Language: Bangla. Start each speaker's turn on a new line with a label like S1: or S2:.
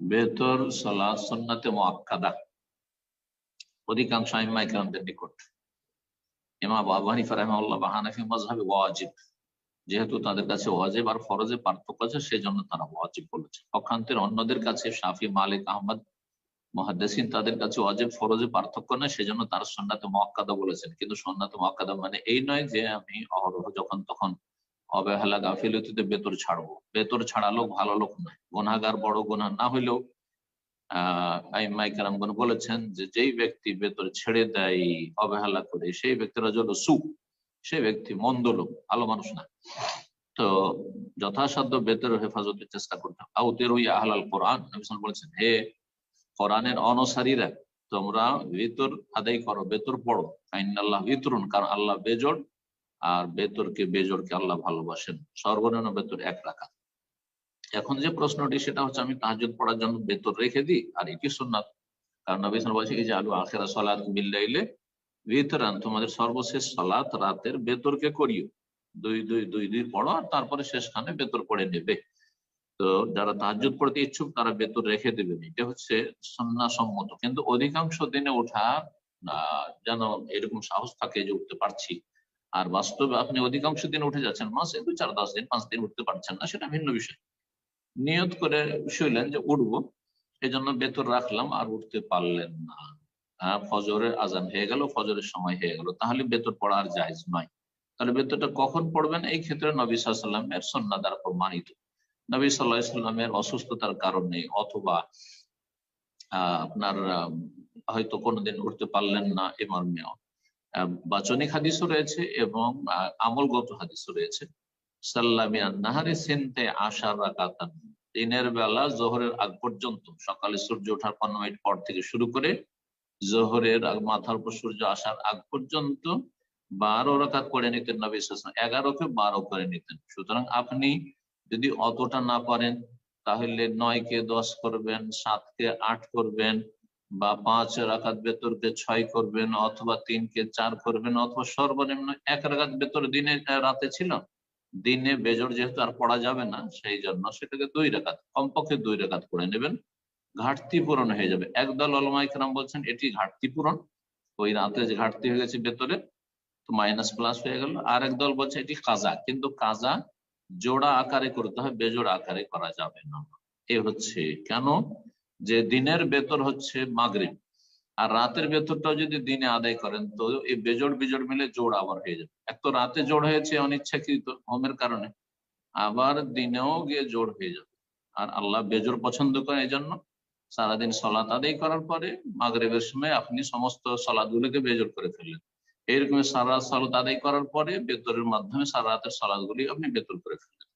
S1: বেতর সলা সন্নাতে মোয়াক্কাদা অধিকাংশ আইমাইকরামদের নিকট। ইমা আবু হানিফা রহমাল্লাহ বা ওয়াজিব। যেহেতু তাদের কাছে ওয়াজিব আর ফরজে পার্থক্য আছে সেই জন্য তারা ওয়াজিব বলেছে। অক্ষান্তের অন্যদের কাছে শাফি, মালিক, আহমদ, মহাদ্দেসিন তাদের কাছে ওয়াজিব, ফরজে পার্থক্য নেই সেজন্য তারা সন্ন্যাতে মক্কাদা বলেছেন। কিন্তু সন্ন্যাতে মক্কাদা মানে এই নয় যে আমি অহরহ যখন তখন অবহেলা গাফিলতিতে বেতর ছাড়বো। বেতর ছাড়ালো ভালো লোক নয়। গোনাগার বড় গোনা না হইলেও, আহ বলেছেন যে যেই ব্যক্তি বেতর ছেড়ে দেয়, অবহেলা করে, সেই ব্যক্তিরা হলো সু সেই ব্যক্তি মন্দ লোক, ভালো মানুষ না। তো যথাসাধ্য বেতর হেফাজতের চেষ্টা করতে আউতের ওই আহলাল কোরআন বলেছেন, হে কোরআনের অনসারীরা, তোমরা বেতর আদায় করো, বেতর পড়ো আইন আল্লাহ বিতরুন কারণ আল্লাহ বেজোড় আর বেতরকে বেজোড়কে আল্লাহ ভালোবাসেন। সর্বনিম্ন বেতর এক রাখা। এখন যে প্রশ্নটি, সেটা হচ্ছে আমি তাহাজুদ পড়ার জন্য বেতর রেখে দিই, আর এটি সুন্নাত। কারণ নবী বলছে এই যে আলু আখেরা সলাত বিল্লাইলে ভিতরান তোমাদের সর্বশেষ সলাত রাতের বেতরকে করিও। দুই দুই দুই দুই পড়ো, আর তারপরে শেষখানে বেতর পড়ে নেবে। তো যারা তাহাজুদ পড়তে ইচ্ছুক, তারা বেতর রেখে দেবেন। এটা হচ্ছে সন্ন্যাসম্মত কিন্তু অধিকাংশ দিনে ওঠা যেন এরকম সাহস থাকে যে উঠতে পারছি। আর বাস্তবে আপনি অধিকাংশ দিন উঠে যাচ্ছেন মাসে দু চার দশ দিন, পাঁচ দিন উঠতে পারছেন না, সেটা ভিন্ন বিষয়। নিয়ত করে শুইলেন যে উঠবো এই জন্য বেতর রাখলাম আর উঠতে পারলেন না। হ্যাঁ ফজরের আজান হয়ে গেল, ফজরের সময় হয়ে গেল, তাহলে বেতর পড়া আর জায়জ নয়। তাহলে বেতরটা কখন পড়বেন? এই ক্ষেত্রে নবী সাল্লাম এর সন্না দ্বারা প্রমাণিত। নবী সাল্লাহ সাল্লামের অসুস্থতার কারণে অথবা আপনার হয়তো কোনোদিন উঠতে পারলেন না এ মর্মেও বাচনিক হাদিসও রয়েছে এবং আমলগত হাদিসও রয়েছে। নাহারে সেনতে আশার রাকাতান। দিনের বেলা জোহরের আগ পর্যন্ত, সকালে সূর্য ওঠার পনেরো মিনিট পর থেকে শুরু করে জোহরের মাথার উপর সূর্য আসার আগ পর্যন্ত বারো রাকাত করে নিতেন নবী এগারোকে বারো করে নিতেন। সুতরাং আপনি যদি অতটা না পারেন, তাহলে নয় কে দশ করবেন সাত কে আট করবেন বা পাঁচ রাখাত বেতরকে ছয় করবেন অথবা তিনকে চার করবেন অথবা সর্বনিম্ন এক রাখাত বেতর দিনে রাতে ছিল। দিনে বেজর যেহেতু আর পড়া যাবে না, সেই জন্য সেটাকে দুই রেখাত কমপক্ষে দুই রেখাত করে নেবেন। ঘাটতি পূরণ হয়ে যাবে। একদল অলমাইকরাম বলছেন, এটি ঘাটতি পূরণ। ওই রাতে যে ঘাটতি হয়ে গেছে ভেতরে, তো মাইনাস প্লাস হয়ে গেল। আর একদল বলছে, এটি কাজা। কিন্তু কাজা জোড়া আকারে করতে হয়, বেজোড়া আকারে করা যাবে না। এ হচ্ছে কেন? যে দিনের বেতর হচ্ছে মাগরিব, আর রাতের বেতরটাও যদি দিনে আদায় করেন, তো এই বেজোড় বিজোড় মিলে জোড় আবার হয়ে যাবে। এক তো রাতে জোড় হয়েছে অনিচ্ছাকৃত হোমের কারণে, আবার দিনেও গিয়ে জোড় হয়ে যাবে। আর আল্লাহ বেজোর পছন্দ করে এই জন্য সারাদিন সলাত আদায় করার পরে মাগরেবের সময় আপনি সমস্ত সলাদগুলোকে বেজোর করে ফেললেন। এইরকম সারা সলাত আদায় করার পরে বেতরের মাধ্যমে সারা রাতের সলাদগুলি আপনি বেতর করে ফেললেন।